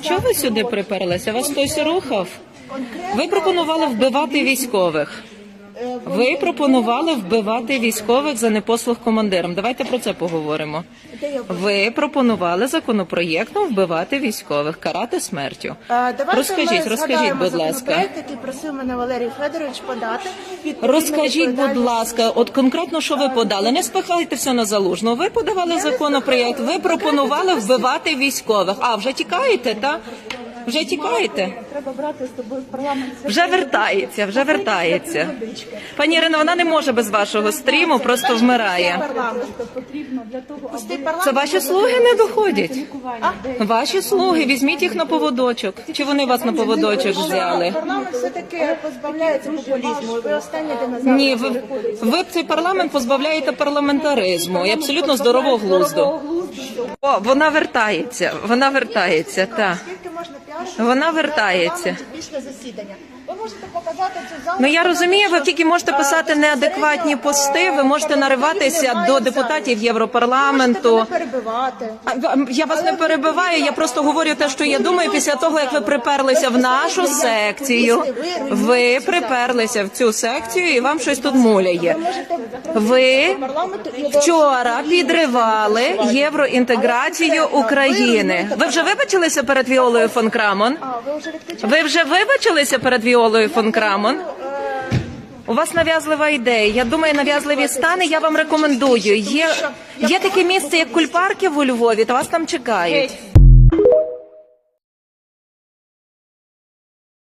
Чого ви сюди приперлися? Вас хтось рухав? Ви пропонували вбивати військових. Ви пропонували вбивати військових за непослух командирам. Давайте про це поговоримо. Ви пропонували законопроєктом вбивати військових, карати смертю. Давайте Розкажіть, розкажіть, будь ласка. який просив мене Валерій Федорович подати. Розкажіть, будь ласка, от конкретно що ви подали? Не спихайте все на залужну. Ви подавали законопроєкт, ви пропонували вбивати військових. А вже тікаєте, та? Вже тікаєте? Треба брати з собою в парламент. Вже вертається, вже вертається. Пані Ірино, вона не може без вашого стріму, просто вмирає. Парламент. потрібно для того, Пустий аби парламент. Це ваші слуги не доходять. лікування Ваші слуги, візьміть їх на поводочок. Чи вони вас на поводочок взяли? Парламент все-таки позбавляється популізму. Ви останні динозаври. Ні, ви, ви цей парламент позбавляєте парламентаризму і абсолютно здорового глузду. О, вона вертається, вона вертається, так. Скільки можна Вона вертається. Після засідання. Ви можете показати цю залу. Ну я розумію, ви тільки можете е, писати неадекватні пости. Ви можете нариватися до депутатів Європарламенту. перебивати. А, в- Я вас не перебиваю, я просто говорю те, що я думаю. Після того, як ви приперлися в нашу секцію, ви приперлися в цю секцію і вам щось тут муляє. Ви вчора підривали євроінтеграцію України. Ви вже вибачилися перед Віолою фон Крамон? А, ви вже відключили? Ви вже вибачилися перед Віолою фон Крамон? У вас нав'язлива ідея. Я думаю, нав'язливі стани. Я вам рекомендую. Є, є таке місце, як кульпарки у Львові, та вас там чекають.